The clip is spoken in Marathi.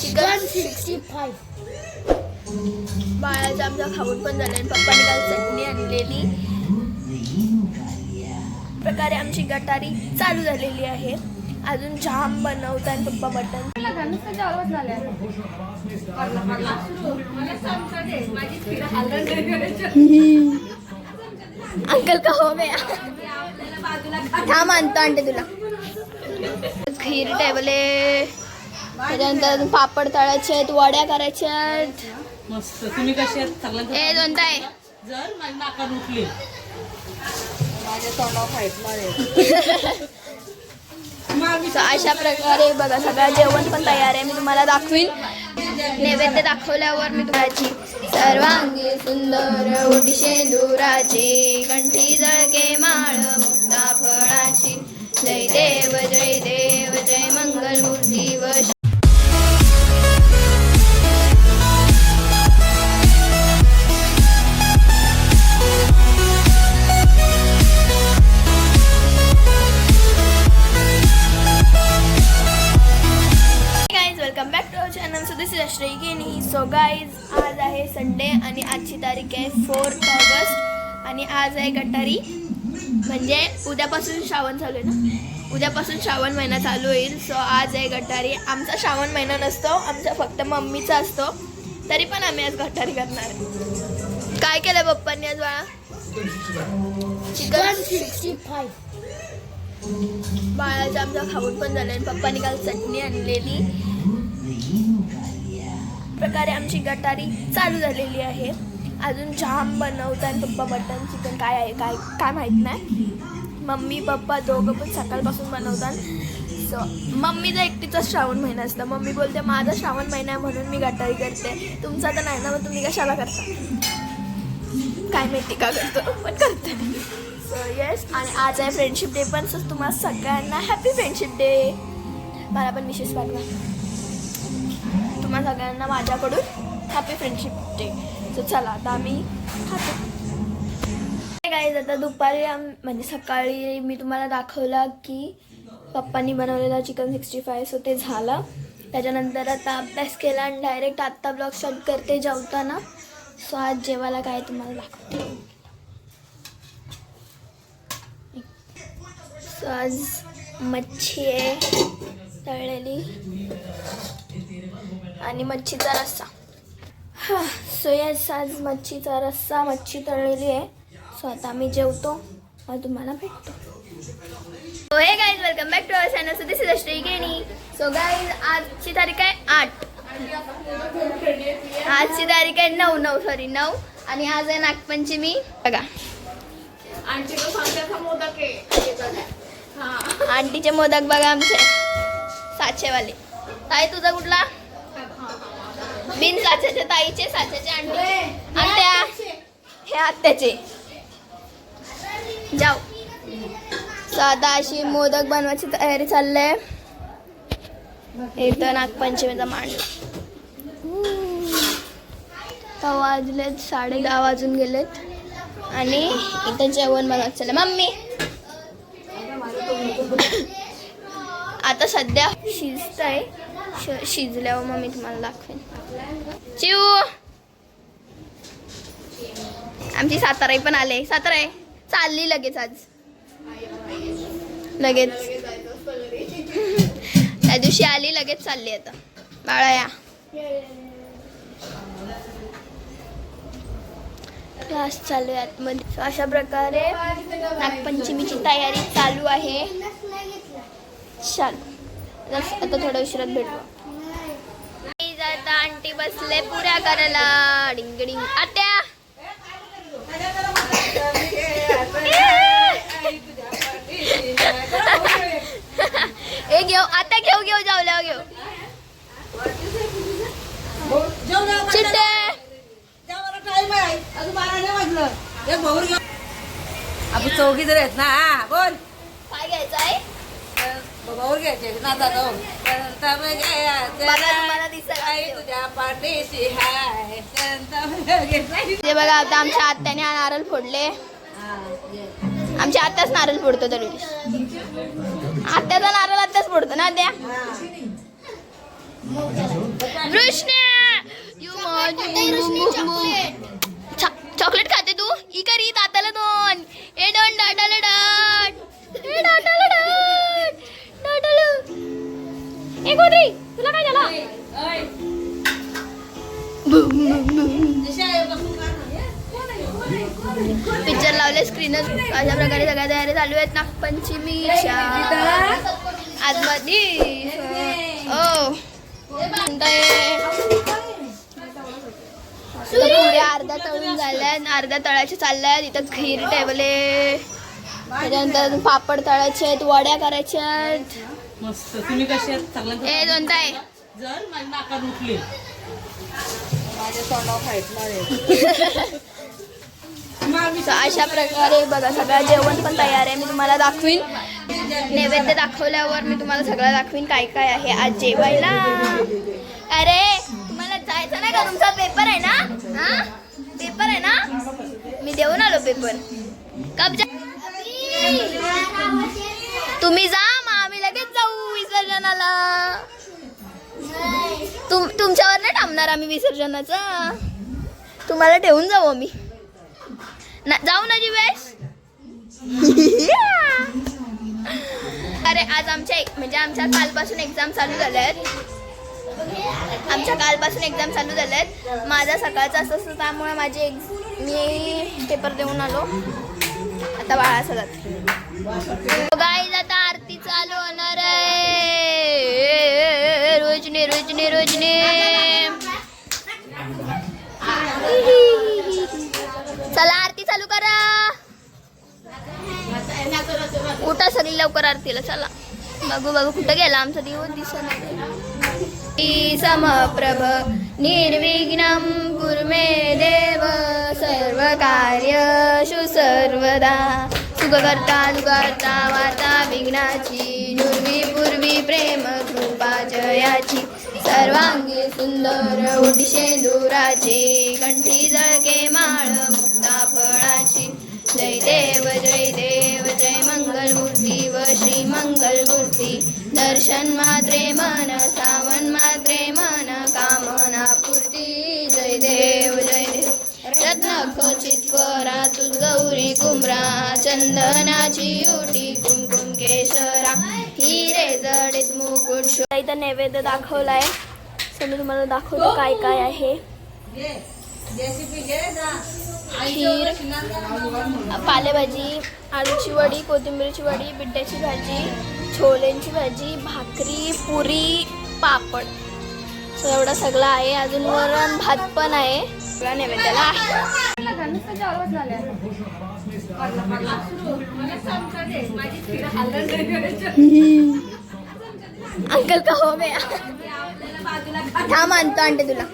चिकन सिक्स्टी फाईव्ह बाळाचं आमचा खाऊन पण झालं आणि पप्पाने काल चटणी आणलेली. प्रकारे आमची गटारी चालू झालेली आहे. अजून जाम बनवतात पप्पा मटन अंकल का हो गया? थांब आणतो आणते तुला. खीर टेबले त्याच्यानंतर पापड तळायचे आहेत वड्या करायच्या आहेत. मस्त. तुम्ही कशी आहे. जर माझ्या अशा प्रकारे बघा सगळं जेवण पण तयार आहे. मी तुम्हाला दाखवीन. नैवेद्य दाखवल्यावर मी तुम्हाची सर्वांगी सुंदर ओटी शेंदुराची कंठी जळके माळ मुक्ता फळाची जय देव जय देव जय मंगल मूर्ती व संडे आणि आजची तारीख आहे फोर्थ ऑगस्ट. आणि आज आहे गटारी. म्हणजे उद्यापासून श्रावण चालू आहे ना? उद्यापासून श्रावण महिना चालू होईल. सो आज आहे गटारी. आमचा श्रावण महिना नसतो. आमचा फक्त मम्मीचा असतो. तरी पण आम्ही आज गटारी करणार. काय केलं पप्पांनी आज बाळा? चिकन सिक्स्टी फाईव्ह बाळाचं आमचा खाऊन पण झालं आणि पप्पाने काल चटणी आणलेली. प्रकारे आमची गटारी चालू झालेली आहे. अजून जाम बनवतात पप्पा मटन चिकन काय आहे काय काय माहीत नाही. मम्मी पप्पा दोघं पण सकाळपासून बनवतात. सो मम्मीचा एकटीचा श्रावण महिना असतं. मम्मी बोलते माझा श्रावण महिना आहे म्हणून मी गटारी करते. तुमचा तर नाही ना मग तुम्ही कशाला करता? काय माहिती का करतो पण करते. सो येस आणि आज आहे फ्रेंडशिप डे पण सो तुम्हाला सगळ्यांना हॅपी फ्रेंडशिप डे मला पण विशेष पाठवा. तुम्हा सगळ्यांना माझ्याकडून हॅपी फ्रेंडशिप डे सो चला आता आम्ही खातो. गाईज आता दुपारी म्हणजे सकाळी मी तुम्हाला दाखवला की पप्पांनी बनवलेला चिकन सिक्स्टी फाय सो ते झालं. त्याच्यानंतर आता अभ्यास केला आणि डायरेक्ट आत्ता ब्लॉग शॉट करते जेवताना. सो आज जेवायला काय तुम्हाला दाखवते. सो आज मच्छी आहे तळलेली. आणि मच्छीचा रस्सा. हा सो येस आज मच्छीचा रस्सा मच्छी तळलेली आहे. सो आता आम्ही जेवतो. मग तुम्हाला भेटतो. So hey guys welcome back to our channel so this is Ashri Geni so guys आजची तारीख आहे आठ. आजची तारीख आहे नऊ नऊ सॉरी नऊ. आणि आज आहे नागपंचमी. बघा. आंटीचे मोदक बघा आमचे. साचेवाले. ताई तुझा कुठला? बिन साच्याचे ताईचे साच्याचे आंटी. आत्या हे आत्याचे. जाऊ. साधा अशी मोदक बनवायची तयारी चाललंय. इथं नागपंचमीचा मांडला आता वाजलेत साडे दहा वाजून गेलेत. आणि इथं जेवण बनवत चाललंय. मम्मी! आता सध्या शिजत आहे. श शिजल्यावर मग मी तुम्हाला दाखवेन. चिव आमची साताराई पण आले. साताराई चालली लगेच आज. लगेच. त्या दिवशी आली लगेच चालली आता. बाळा या. क्लास चालू आहे आतमध्ये. अशा प्रकारे नागपंचमीची तयारी चालू आहे. चालू. आता थोड्या उशिरात भेटू. Guys, आता आंटी बसले पुऱ्या करायला. डिंग डिंग. आत्या! ए घेऊ. आता घेऊ घेऊ जाऊल्या घेऊ. चिट्टे आपण चौघी जर आहेत ना हा, बोल. घ्यायचे. तुझ्या पाठीशी हाय संत ते बघा आता आमच्या आत्याने नारळ फोडले. आमच्या आत्याच नारळ फोडतो तरी आत्याचा नारळ आत्याच फोडतो ना त्या? यू पिक्चर लावले स्क्रीनच अशा प्रकारे सगळ्या तयारी चालू आहेत. नागपंचमीच्या आतमध्ये. ओ पुढे अर्धा तळून झाल्यात अर्ध्या तळाचे चालल्यात इथं खीर ठेवले त्याच्यानंतर पापड तळायचे आहेत वड्या करायच्या आहेत. मस्त. तुम्ही कशी ए दोन ताई. जर माझी उठली. माझ्या तोंडावर अशा प्रकारे बघा सगळं जेवण पण तयार आहे. मी तुम्हाला दाखवीन. नैवेद्य दाखवल्यावर मी तुम्हाला सगळं दाखवीन काय काय आहे आज जेवायला. अरे मला जायचं नाही का? तुमचा पेपर आहे ना? हा? पेपर आहे ना? मी देऊन आलो पेपर कब जा तुम्ही जा मग आम्ही लगेच जाऊ विसर्जनाला. तुम तुमच्यावर नाही थांबणार आम्ही विसर्जनाचं. तुम्हाला ठेवून जाऊ आम्ही. ना जाऊ ना जीवेश. अरे आज आमच्या एक- म्हणजे आमच्या कालपासून एक्झाम चालू झाल्या आहेत आमच्या कालपासून एक्झाम चालू झाल्या आहेत माझा सकाळचा असं असतं त्यामुळे माझी एक्झ मी पेपर देऊन आलो. आता बाळा सगळ्यात गाईज हो, आता आरती चालू होणार आहे. रोजने रोजने। चला आरती चालू करा. उठा सगळी लवकर आरतीला चला. बघू बघू कुठं गेला आमचा दिवस दिसत समप्रभ निर्विघ्न कुर्मे देव सर्व कार्यशु सर्वदा सुखकर्ता दुखर्ता वार्ता विघ्नाची नुर्वी पूर्वी प्रेम कृपा जयाची. सर्वांगी सुंदर उडशे दुराची कंठी जळके माळ मुक्ता फळाची. जय देव जय देव जय मंगलमूर्ती व श्री मंगलमूर्ती. दर्शन मात्रे मन सावन मात्रे मन कामना पूर्ती. जय देव जय देव. रत्न खचित करा तुझ गौरी कुमरा चंदनाची उटी कुमकुम जडित मुकुट शो इथं नैवेद्य दाखवलाय. सो मी तुम्हाला दाखवतो काय काय आहे. खीर पालेभाजी आलूची वडी कोथिंबीरची वडी बिड्ड्याची भाजी छोलेंची भाजी भाकरी पुरी पापड. सो एवढं सगळं आहे. अजून वरण भात पण आहे. सगळा नैवेद्याला आहे. अंकल का हो गया थांब आणतो आणते तुला.